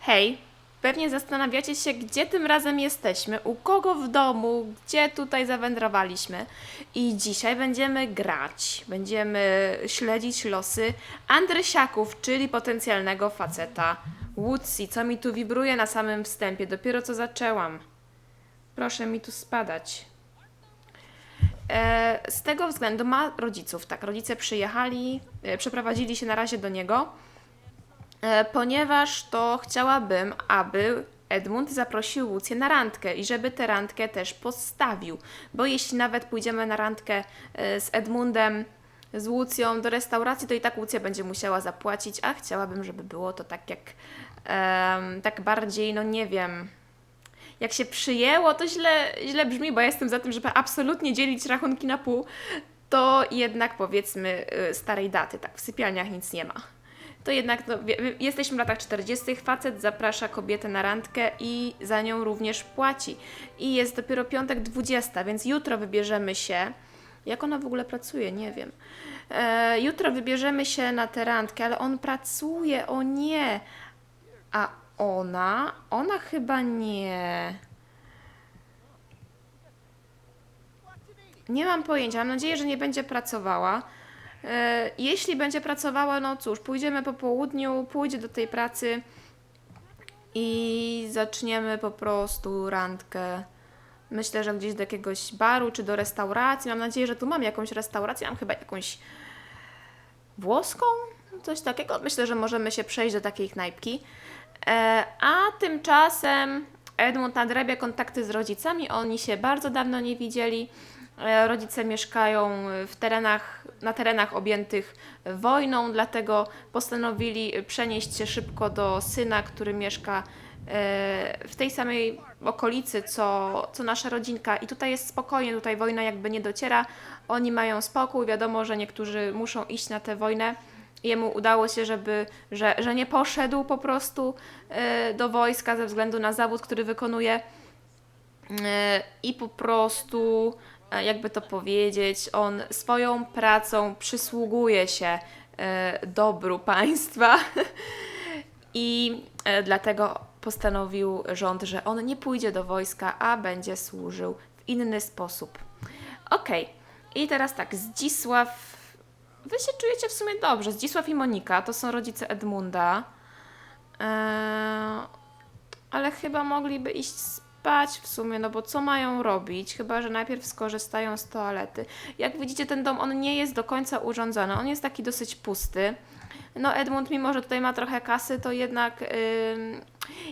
Hej, pewnie zastanawiacie się, gdzie tym razem jesteśmy, u kogo w domu, gdzie tutaj zawędrowaliśmy. I dzisiaj będziemy grać, będziemy śledzić losy Andrysiaków, czyli potencjalnego faceta Woodsy, co mi tu wibruje na samym wstępie, dopiero co zaczęłam. Proszę mi tu spadać. E, z tego względu ma rodziców, tak, rodzice przyjechali, e, przeprowadzili się na razie do niego, ponieważ to chciałabym, aby Edmund zaprosił Łucję na randkę i żeby tę randkę też postawił, bo jeśli nawet pójdziemy na randkę e, z Edmundem, z Łucją do restauracji, to i tak Łucja będzie musiała zapłacić, a chciałabym, żeby było to tak jak, em, tak bardziej, no nie wiem, jak się przyjęło, to źle, źle brzmi, bo ja jestem za tym, żeby absolutnie dzielić rachunki na pół, to jednak powiedzmy y, starej daty, tak, w sypialniach nic nie ma. To jednak no, jesteśmy w latach 40., facet zaprasza kobietę na randkę i za nią również płaci. I jest dopiero piątek 20, więc jutro wybierzemy się. Jak ona w ogóle pracuje? Nie wiem. E, jutro wybierzemy się na tę randkę, ale on pracuje, o nie. A ona? Ona chyba nie. Nie mam pojęcia. Mam nadzieję, że nie będzie pracowała. E, jeśli będzie pracowała, no cóż, pójdziemy po południu, pójdzie do tej pracy i zaczniemy po prostu randkę. Myślę, że gdzieś do jakiegoś baru czy do restauracji. Mam nadzieję, że tu mam jakąś restaurację. Mam chyba jakąś włoską, coś takiego. Myślę, że możemy się przejść do takiej knajpki. E, a tymczasem Edmund nadrabia kontakty z rodzicami. Oni się bardzo dawno nie widzieli. E, Rodzice mieszkają w terenach, na terenach objętych wojną, dlatego postanowili przenieść się szybko do syna, który mieszka e, w tej samej okolicy, co, co nasza rodzinka. I tutaj jest spokojnie, tutaj wojna jakby nie dociera. Oni mają spokój, wiadomo, że niektórzy muszą iść na tę wojnę. Jemu udało się, żeby, że, że nie poszedł po prostu e, do wojska ze względu na zawód, który wykonuje. I po prostu, jakby to powiedzieć, on swoją pracą przysługuje się e, dobru państwa. I e, dlatego postanowił rząd, że on nie pójdzie do wojska, a będzie służył w inny sposób. Okej, i teraz tak, Zdzisław. Wy się czujecie w sumie dobrze. Zdzisław i Monika to są rodzice Edmunda. Eee, ale chyba mogliby iść spać w sumie, no bo co mają robić? Chyba, że najpierw skorzystają z toalety. Jak widzicie, ten dom, on nie jest do końca urządzony. On jest taki dosyć pusty. No Edmund, mimo że tutaj ma trochę kasy, to jednak ym,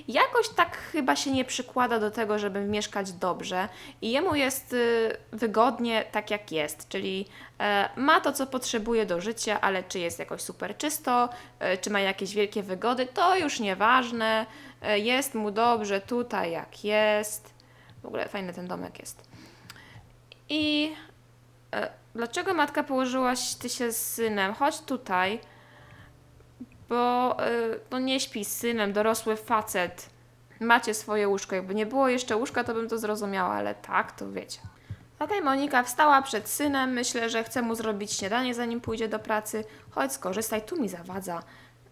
jakoś tak chyba się nie przykłada do tego, żeby mieszkać dobrze. I jemu jest y, wygodnie tak jak jest, czyli e, ma to, co potrzebuje do życia, ale czy jest jakoś super czysto, e, czy ma jakieś wielkie wygody, to już nieważne. E, jest mu dobrze tutaj jak jest. W ogóle fajny ten domek jest. I e, dlaczego matka położyłaś ty się z synem? Chodź tutaj bo y, no nie śpi z synem, dorosły facet. Macie swoje łóżko. Jakby nie było jeszcze łóżka, to bym to zrozumiała, ale tak, to wiecie. Okej, Monika wstała przed synem. Myślę, że chce mu zrobić śniadanie, zanim pójdzie do pracy. Chodź, skorzystaj. Tu mi zawadza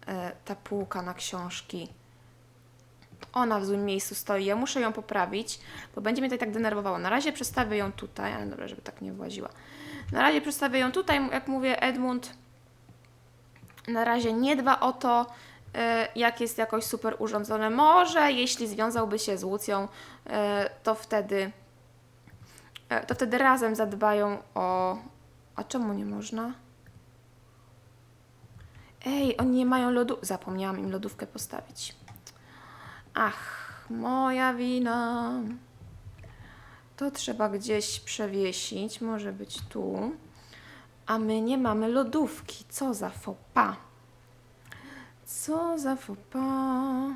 e, ta półka na książki. Ona w złym miejscu stoi. Ja muszę ją poprawić, bo będzie mnie i tak denerwowało. Na razie przestawię ją tutaj, ale dobra, żeby tak nie właziła. Na razie przestawię ją tutaj. Jak mówię, Edmund na razie nie dba o to, e, jak jest jakoś super urządzone. Może jeśli związałby się z Łucją, e, to wtedy e, to wtedy razem zadbają o... A czemu nie można? Ej, oni nie mają lodu... Zapomniałam im lodówkę postawić. Ach, moja wina. To trzeba gdzieś przewiesić. Może być tu. A my nie mamy lodówki. Co za pas. Co za pas.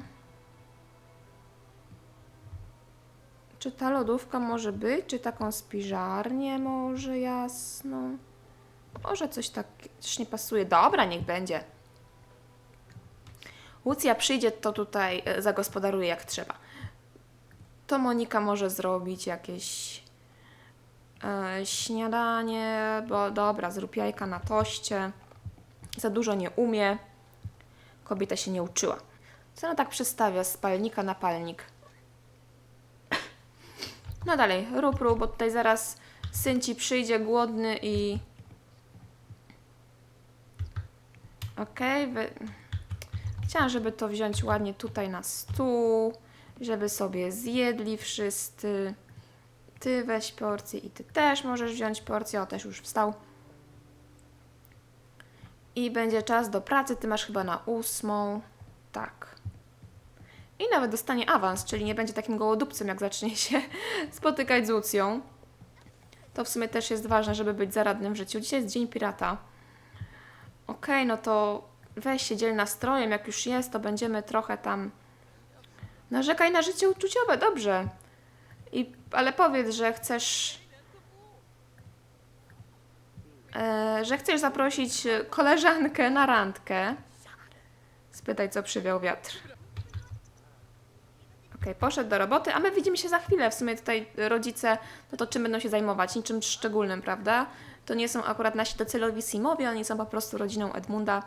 Czy ta lodówka może być? Czy taką spiżarnię może jasno? Może coś tak też nie pasuje. Dobra, niech będzie. Łucja przyjdzie, to tutaj e, zagospodaruje jak trzeba. To Monika może zrobić jakieś e, śniadanie, bo dobra, zrób jajka na toście. Za dużo nie umie. Kobieta się nie uczyła. Co ona tak przestawia z palnika na palnik? No dalej, rób, rób, bo tutaj zaraz syn ci przyjdzie głodny i... Okej, wy... Chciałam, żeby to wziąć ładnie tutaj na stół, żeby sobie zjedli wszyscy. Ty weź porcję i ty też możesz wziąć porcję. O, też już wstał. I będzie czas do pracy. Ty masz chyba na ósmą. Tak. I nawet dostanie awans, czyli nie będzie takim gołodupcem, jak zacznie się spotykać z Lucją. To w sumie też jest ważne, żeby być zaradnym w życiu. Dzisiaj jest Dzień Pirata. Okej, no to weź się dziel nastrojem, jak już jest, to będziemy trochę tam... Narzekaj na życie uczuciowe, dobrze. I, ale powiedz, że chcesz... E, że chcesz zaprosić koleżankę na randkę. Spytaj, co przywiał wiatr. Okej, poszedł do roboty, a my widzimy się za chwilę. W sumie tutaj rodzice, no to czym będą się zajmować? Niczym szczególnym, prawda? To nie są akurat nasi docelowi simowie, oni są po prostu rodziną Edmunda.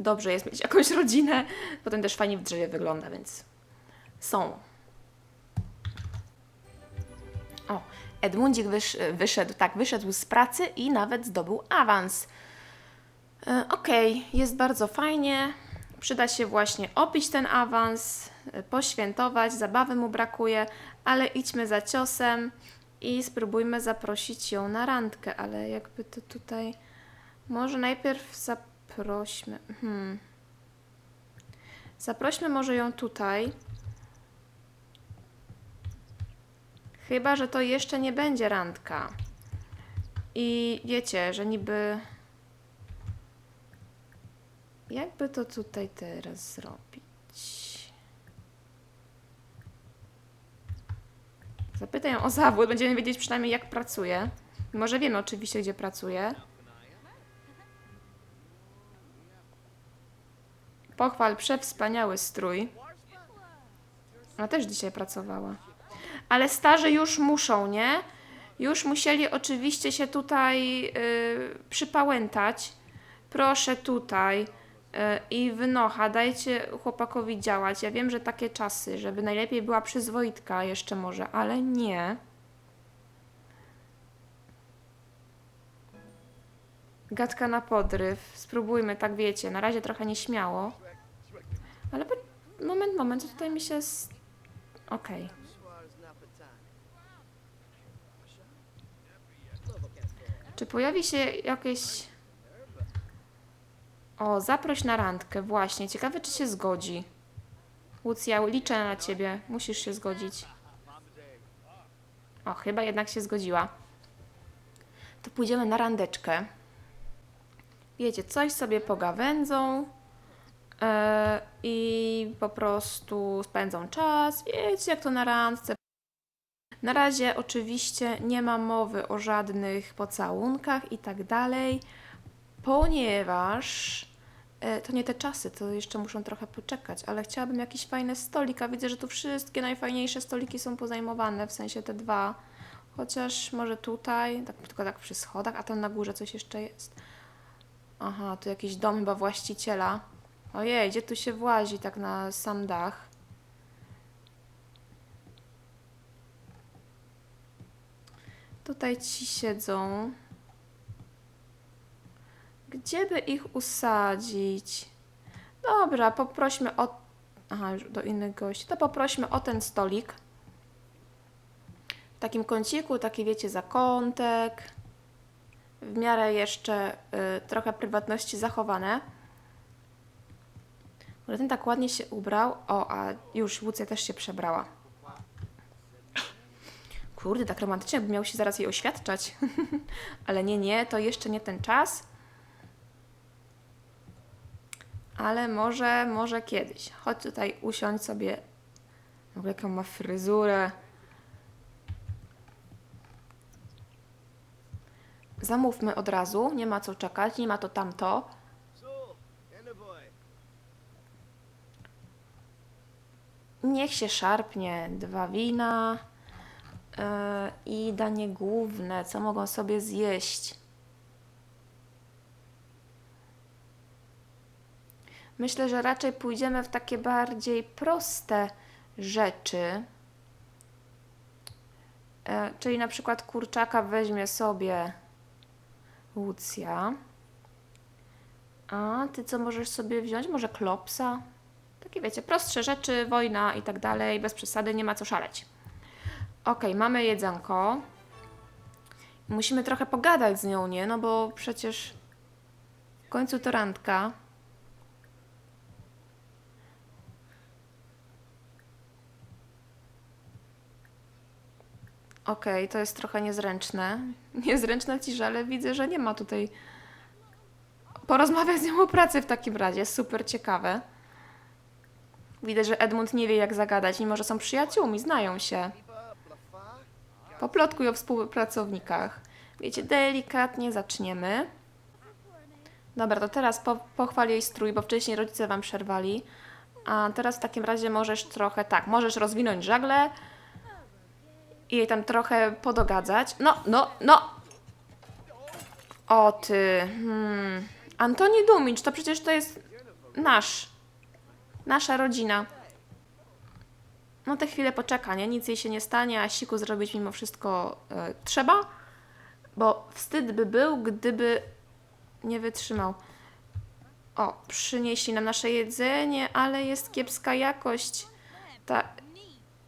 Dobrze jest mieć jakąś rodzinę. Potem też fajnie w drzewie wygląda, więc są. O, Edmundzik wysz, wyszedł, tak, wyszedł z pracy i nawet zdobył awans. E, Okej, jest bardzo fajnie. Przyda się właśnie opić ten awans, e, poświętować, zabawy mu brakuje, ale idźmy za ciosem i spróbujmy zaprosić ją na randkę, ale jakby to tutaj... Może najpierw zaprośmy... Hmm. Zaprośmy może ją tutaj. Chyba, że to jeszcze nie będzie randka. I wiecie, że niby. Jakby to tutaj teraz zrobić? Zapytaj ją o zawód, będziemy wiedzieć przynajmniej jak pracuje. Może wiemy oczywiście, gdzie pracuje. Pochwal przewspaniały strój. Ona też dzisiaj pracowała. Ale starzy już muszą, nie? Już musieli oczywiście się tutaj y, przypałętać. Proszę tutaj. Y, I wynocha, dajcie chłopakowi działać. Ja wiem, że takie czasy, żeby najlepiej była przyzwoitka jeszcze może, ale nie. Gadka na podryw. Spróbujmy, tak wiecie. Na razie trochę nieśmiało. Ale moment, moment, tutaj mi się... s- Okej. Czy pojawi się jakieś... O, zaproś na randkę, właśnie. Ciekawe, czy się zgodzi. Lucja, liczę na ciebie. Musisz się zgodzić. O, chyba jednak się zgodziła. To pójdziemy na randeczkę. Wiecie, coś sobie pogawędzą i po prostu spędzą czas. Wiecie, jak to na randce. Na razie oczywiście nie ma mowy o żadnych pocałunkach i tak dalej, ponieważ e, to nie te czasy, to jeszcze muszą trochę poczekać, ale chciałabym jakiś fajny stolik, a widzę, że tu wszystkie najfajniejsze stoliki są pozajmowane, w sensie te dwa. Chociaż może tutaj, tak, tylko tak przy schodach, a tam na górze coś jeszcze jest. Aha, tu jakiś dom chyba właściciela. Ojej, gdzie tu się włazi tak na sam dach? Tutaj ci siedzą. Gdzie by ich usadzić? Dobra, poprośmy o. Aha, do innych gości. To poprośmy o ten stolik. W takim kąciku, taki wiecie, zakątek. W miarę jeszcze y, trochę prywatności zachowane. Ale ten tak ładnie się ubrał. O, a już Łucja też się przebrała. Kurde, tak romantycznie, jakby miał się zaraz jej oświadczać. Ale nie, nie, to jeszcze nie ten czas. Ale może, może kiedyś. Chodź tutaj usiądź sobie. W ogóle jaką ma fryzurę. Zamówmy od razu, nie ma co czekać, nie ma to tamto. Niech się szarpnie dwa wina yy, i danie główne, co mogą sobie zjeść. Myślę, że raczej pójdziemy w takie bardziej proste rzeczy. E, czyli na przykład kurczaka weźmie sobie Łucja. A ty co możesz sobie wziąć? Może klopsa? Takie wiecie, prostsze rzeczy, wojna i tak dalej, bez przesady, nie ma co szaleć. Ok, mamy jedzonko. Musimy trochę pogadać z nią, nie? No bo przecież w końcu to randka. Okej, to jest trochę niezręczne. Niezręczna cisza, ale widzę, że nie ma tutaj. Porozmawiać z nią o pracy w takim razie. Super ciekawe. Widać, że Edmund nie wie, jak zagadać, mimo że są przyjaciółmi, znają się. Poplotkuj o współpracownikach. Wiecie, delikatnie zaczniemy. Dobra, to teraz po, pochwal jej strój, bo wcześniej rodzice wam przerwali. A teraz w takim razie możesz trochę, tak, możesz rozwinąć żagle i jej tam trochę podogadzać. No, no, no! O ty, hmm. Antoni Dumicz, to przecież to jest nasz, nasza rodzina. No te chwilę poczeka, nie? Nic jej się nie stanie, a siku zrobić mimo wszystko e, trzeba, bo wstyd by był, gdyby nie wytrzymał. O, przynieśli nam nasze jedzenie, ale jest kiepska jakość. Ta,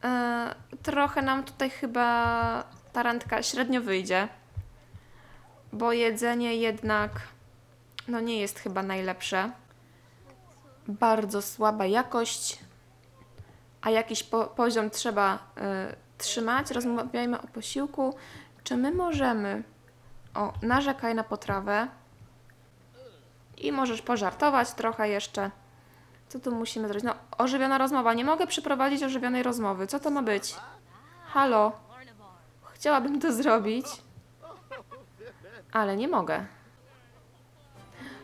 e, trochę nam tutaj chyba ta randka średnio wyjdzie, bo jedzenie jednak no nie jest chyba najlepsze. Bardzo słaba jakość, a jakiś po, poziom trzeba y, trzymać. Rozmawiajmy o posiłku. Czy my możemy. O, narzekaj na potrawę. I możesz pożartować trochę jeszcze. Co tu musimy zrobić? No, ożywiona rozmowa. Nie mogę przeprowadzić ożywionej rozmowy. Co to ma być? Halo? Chciałabym to zrobić, ale nie mogę.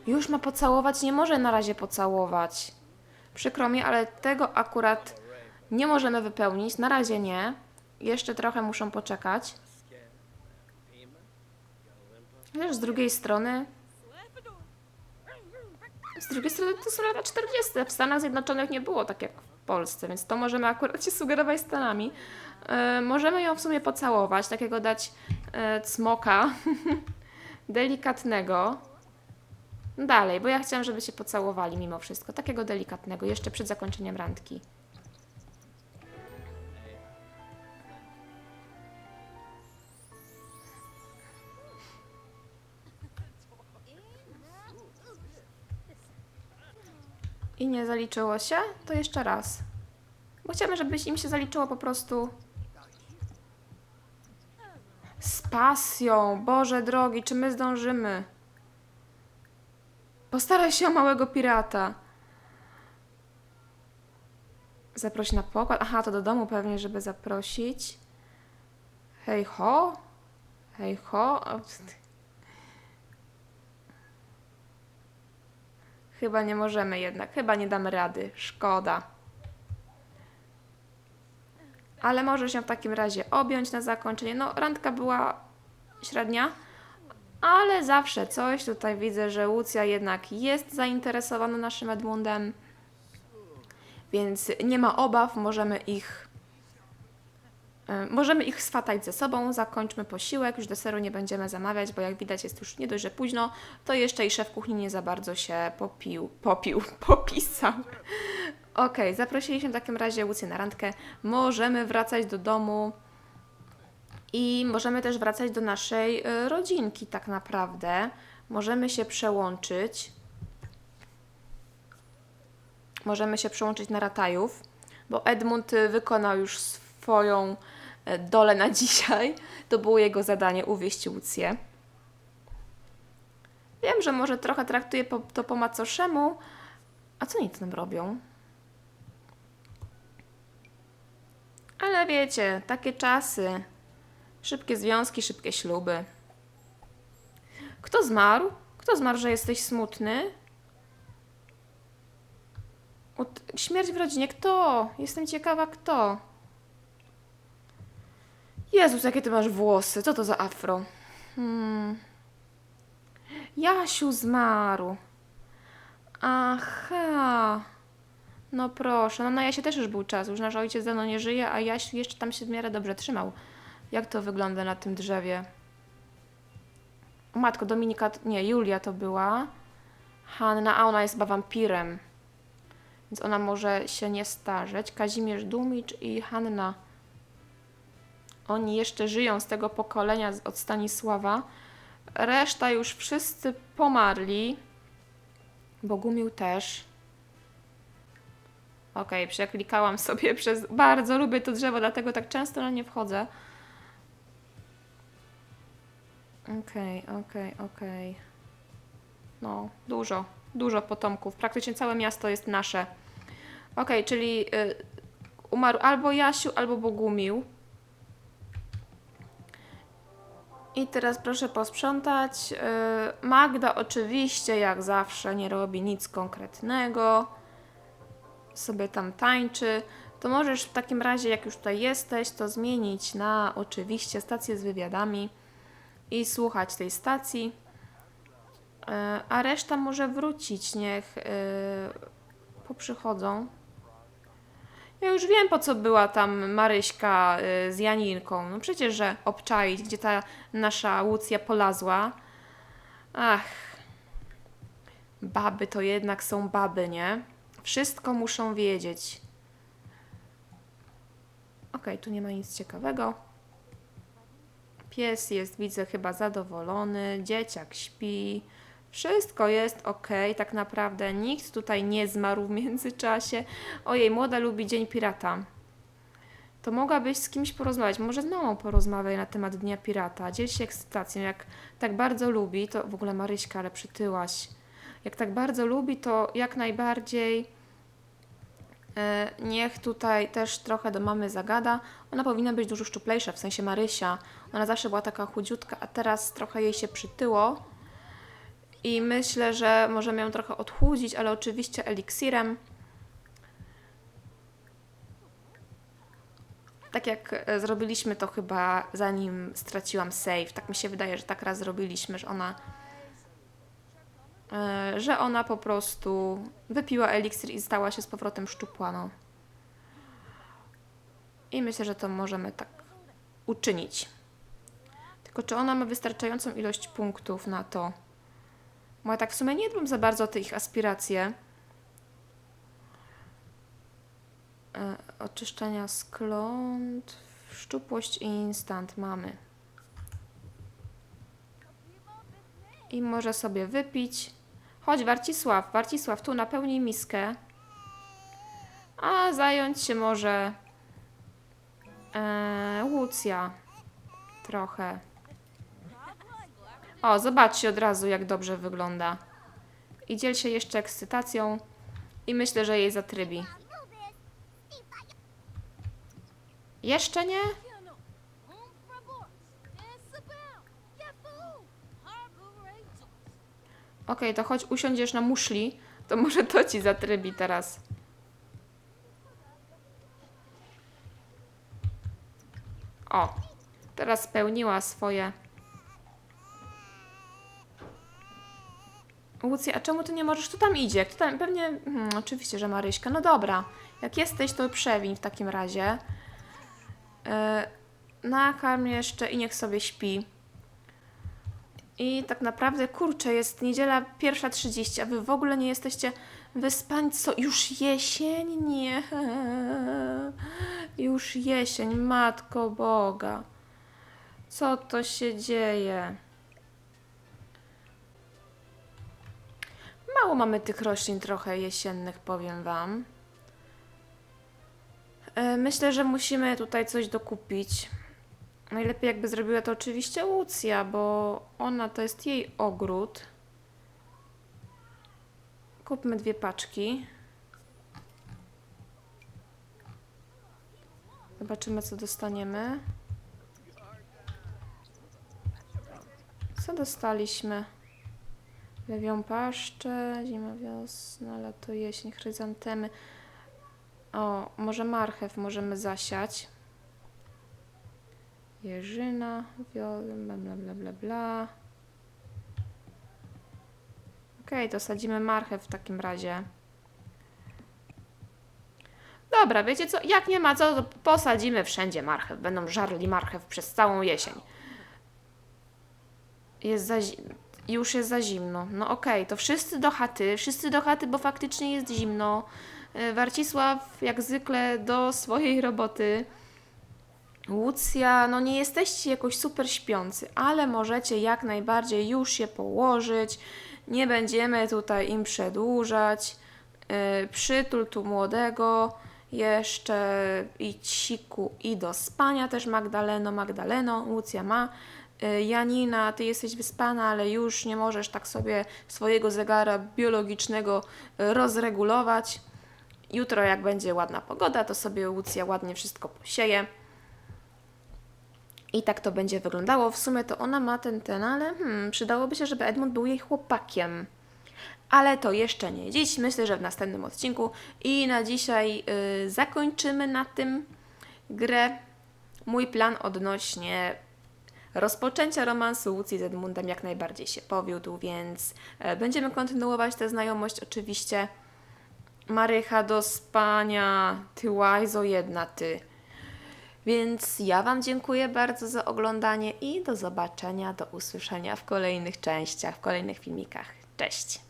Już ma pocałować, nie może na razie pocałować. Przykro mi, ale tego akurat nie możemy wypełnić. Na razie nie. Jeszcze trochę muszą poczekać. Wiesz, z drugiej strony. Z drugiej strony to są lata 40. W Stanach Zjednoczonych nie było tak jak w Polsce, więc to możemy akurat się sugerować Stanami. E, możemy ją w sumie pocałować, takiego dać e, cmoka delikatnego. Dalej, bo ja chciałam, żeby się pocałowali mimo wszystko. Takiego delikatnego, jeszcze przed zakończeniem randki. I nie zaliczyło się? To jeszcze raz. Bo chciałabym, żeby im się zaliczyło po prostu z pasją. Boże drogi, czy my zdążymy? Postaraj się o małego pirata. Zaproś na pokład. Aha, to do domu pewnie, żeby zaprosić. Hej ho? Hej ho? Chyba nie możemy jednak. Chyba nie damy rady. Szkoda. Ale może się w takim razie objąć na zakończenie. No, randka była średnia, ale zawsze coś. Tutaj widzę, że Łucja jednak jest zainteresowana naszym Edmundem, więc nie ma obaw, możemy ich e, Możemy ich swatać ze sobą, zakończmy posiłek, już deseru nie będziemy zamawiać, bo jak widać jest już nie dość, że późno, to jeszcze i szef kuchni nie za bardzo się popił, popił, popisał. Okej, zaprosiliśmy w takim razie Łucję na randkę, możemy wracać do domu i możemy też wracać do naszej y, rodzinki tak naprawdę. Możemy się przełączyć. Możemy się przełączyć na Ratajów, bo Edmund y, wykonał już swoją y, dolę na dzisiaj. To było jego zadanie, uwieść Łucję. Wiem, że może trochę traktuje to po macoszemu. A co oni tam robią? Ale wiecie, takie czasy. Szybkie związki, szybkie śluby. Kto zmarł? Kto zmarł, że jesteś smutny? Ut- śmierć w rodzinie. Kto? Jestem ciekawa, kto. Jezus, jakie ty masz włosy. Co to za afro? Hmm. Jasiu zmarł. Aha. No proszę, no na Jasie też już był czas. Już nasz ojciec dawno nie żyje, a Jaś jeszcze tam się w miarę dobrze trzymał. Jak to wygląda na tym drzewie? Matko, Dominika, nie, Julia to była. Hanna, a ona jest chyba wampirem. Więc ona może się nie starzeć. Kazimierz Dumicz i Hanna. Oni jeszcze żyją z tego pokolenia od Stanisława. Reszta już wszyscy pomarli. Bogumił też. Okej, przeklikałam sobie przez. Bardzo lubię to drzewo, dlatego tak często na nie wchodzę. Okej, okej, okej. No, dużo, dużo potomków. Praktycznie całe miasto jest nasze. Okej, czyli y, umarł albo Jasiu, albo Bogumił. I teraz proszę posprzątać. Y, Magda oczywiście, jak zawsze, nie robi nic konkretnego. Sobie tam tańczy. To możesz w takim razie, jak już tutaj jesteś, to zmienić na oczywiście stację z wywiadami i słuchać tej stacji. E, A reszta może wrócić, niech e, poprzychodzą. Ja już wiem, po co była tam Maryśka e, z Janinką. No przecież, że obczaić, gdzie ta nasza Łucja polazła. Ach, baby to jednak są baby, nie? Wszystko muszą wiedzieć. Okej, tu nie ma nic ciekawego. Pies jest, widzę, chyba zadowolony. Dzieciak śpi. Wszystko jest ok, tak naprawdę. Nikt tutaj nie zmarł w międzyczasie. Ojej, młoda lubi Dzień Pirata. To mogłabyś z kimś porozmawiać. Może z mamą porozmawiaj na temat Dnia Pirata. Dziel się ekscytacją. Jak tak bardzo lubi, to w ogóle Maryśka, ale przytyłaś. Jak tak bardzo lubi, to jak najbardziej niech tutaj też trochę do mamy zagada. Ona powinna być dużo szczuplejsza, w sensie Marysia. Ona zawsze była taka chudziutka, a teraz trochę jej się przytyło. I myślę, że możemy ją trochę odchudzić, ale oczywiście eliksirem. Tak jak e, zrobiliśmy to chyba zanim straciłam save. Tak mi się wydaje, że tak raz zrobiliśmy, że ona e, że ona po prostu wypiła eliksir i stała się z powrotem szczupła. No. I myślę, że to możemy tak uczynić. Tylko czy ona ma wystarczającą ilość punktów na to? Bo ja tak w sumie nie dbam za bardzo o te ich aspiracje. E, oczyszczenia skląt, szczupłość i instant mamy. I może sobie wypić. Chodź Warcisław, Warcisław, tu napełnij miskę. A zająć się może e, Łucja. Trochę. O, zobaczcie od razu, jak dobrze wygląda. I dziel się jeszcze ekscytacją i myślę, że jej zatrybi. Jeszcze nie? Okej, to chodź usiądziesz na muszli, to może to ci zatrybi teraz. O, teraz spełniła swoje. Łucja, a czemu ty nie możesz? Tu tam idzie. Tu tam, pewnie, hmm, oczywiście, że Maryśka. No dobra, jak jesteś, to przewiń w takim razie. Yy, nakarm jeszcze i niech sobie śpi. I tak naprawdę, kurczę, jest niedziela pierwsza 30, a wy w ogóle nie jesteście wyspani. Co? Już jesień? Nie. Już jesień, Matko Boga. Co to się dzieje? Mało mamy tych roślin trochę jesiennych, powiem Wam. E, Myślę, że musimy tutaj coś dokupić. Najlepiej jakby zrobiła to oczywiście Łucja, bo ona to jest jej ogród. Kupmy dwie paczki. Zobaczymy, co dostaniemy. Co dostaliśmy? Lewią paszczę, zima, wiosna, lato, jesień, chryzantemy. O, może marchew możemy zasiać. Wio, bla bla bla bla bla. Okej, to sadzimy marchew w takim razie. Dobra, wiecie co? Jak nie ma co, to posadzimy wszędzie marchew. Będą żarli marchew przez całą jesień. Jest za już jest za zimno. No okej, to wszyscy do chaty, wszyscy do chaty, bo faktycznie jest zimno. E, Warcisław jak zwykle do swojej roboty. Łucja, no nie jesteście jakoś super śpiący, ale możecie jak najbardziej już się położyć. Nie będziemy tutaj im przedłużać. Yy, przytul tu młodego jeszcze i ciku i do spania też Magdaleno, Magdaleno, Łucja ma. Yy, Janina, ty jesteś wyspana, ale już nie możesz tak sobie swojego zegara biologicznego yy, rozregulować. Jutro, jak będzie ładna pogoda, to sobie Łucja ładnie wszystko posieje. I tak to będzie wyglądało. W sumie to ona ma ten, ten, ale hmm, przydałoby się, żeby Edmund był jej chłopakiem. Ale to jeszcze nie dziś. Myślę, że w następnym odcinku. I na dzisiaj y, zakończymy na tym grę. Mój plan odnośnie rozpoczęcia romansu Łucji z Edmundem jak najbardziej się powiódł, więc e, będziemy kontynuować tę znajomość oczywiście. Marycha do spania, ty łajzo jedna ty. Więc ja Wam dziękuję bardzo za oglądanie i do zobaczenia, do usłyszenia w kolejnych częściach, w kolejnych filmikach. Cześć!